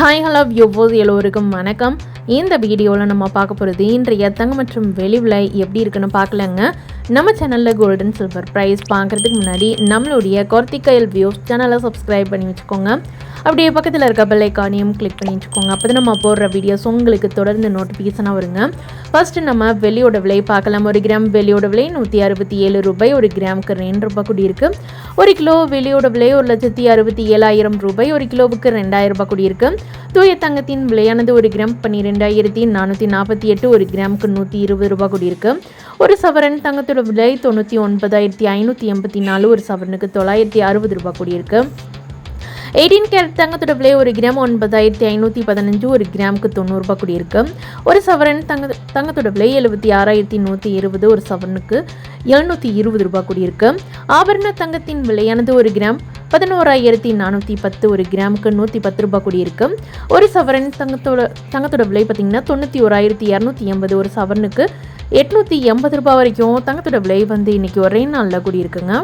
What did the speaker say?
Hi hello வியூவோஸ் எல்லோருக்கும் வணக்கம். இந்த வீடியோவில் நம்ம பார்க்க போகிறது இன்றைய தங்கம் மற்றும் வெளி விலை எப்படி இருக்குன்னு பார்க்கலங்க. நம்ம சேனலில் கோல்டன் சில்வர் ப்ரைஸ் பார்க்குறதுக்கு முன்னாடி நம்மளுடைய கார்த்திகைல் வியூஸ் சேனலை சப்ஸ்கிரைப் பண்ணி வச்சுக்கோங்க. அப்படியே பக்கத்தில் இருக்க பெல் ஐக்கானையும் கிளிக் பண்ணி வச்சுக்கோங்க. அப்போ நம்ம போடுற வீடியோஸ் உங்களுக்கு தொடர்ந்து நோட்டிஃபிகேஷனாக வருங்க. ஃபஸ்ட்டு நம்ம வெளியோட விலை பார்க்கலாம். ஒரு கிராம் வெளியோட விலை நூற்றி அறுபத்தி ஏழு ரூபாய். ஒரு கிராமுக்கு ரெண்டு ரூபாய் கூடி இருக்குது ஒரு கிலோ வெளியோட விலை ஒரு லட்சத்தி அறுபத்தி ஏழாயிரம் ரூபாய். ஒரு கிலோவுக்கு ரெண்டாயிரம் ரூபாய் கூடி இருக்குது தூய தங்கத்தின் விலையானது ஒரு கிராம் பன்னிரெண்டாயிரத்தி நானூற்றி நாற்பத்தி எட்டு. ஒரு கிராமுக்கு நூற்றி இருபது ரூபாய் கூடி இருக்குது ஒரு சவரன் தங்கத்தோட விலை தொண்ணூற்றி ஒன்பதாயிரத்தி ஐநூற்றி எண்பத்தி நாலு ஒரு சவரனுக்கு தொள்ளாயிரத்தி அறுபது ரூபாய் கூடியிருக்கு. எயிட்டீன் கேரட் தங்கத்தோட விலை ஒரு கிராம் ஒன்பதாயிரத்தி ஐநூற்றி பதினஞ்சு ஒரு கிராமுக்கு தொண்ணூறுரூபா கூடி இருக்கு ஒரு சவரன் தங்க தங்கத்தோட விலை எழுபத்தி ஆறாயிரத்தி நூற்றி இருபது ஒரு சவரனுக்கு எழுநூற்றி இருபது ரூபாய் கூடி இருக்கு ஆபரண தங்கத்தின் விலையானது ஒரு கிராம் பதினோராயிரத்தி நானூற்றி பத்து ஒரு கிராமுக்கு நூற்றி பத்து ரூபாய் கூடி இருக்கு ஒரு சவரன் தங்கத்தோட தங்கத்தோட விலை பார்த்திங்கன்னா தொண்ணூற்றி ஓராயிரத்தி இரநூத்தி எண்பது ஒரு சவரனுக்கு எட்நூற்றி எண்பது ரூபாய் வரைக்கும் தங்கத்தோட விலை வந்து இன்னைக்கு ஒரே நாளில் கூடியிருக்குங்க.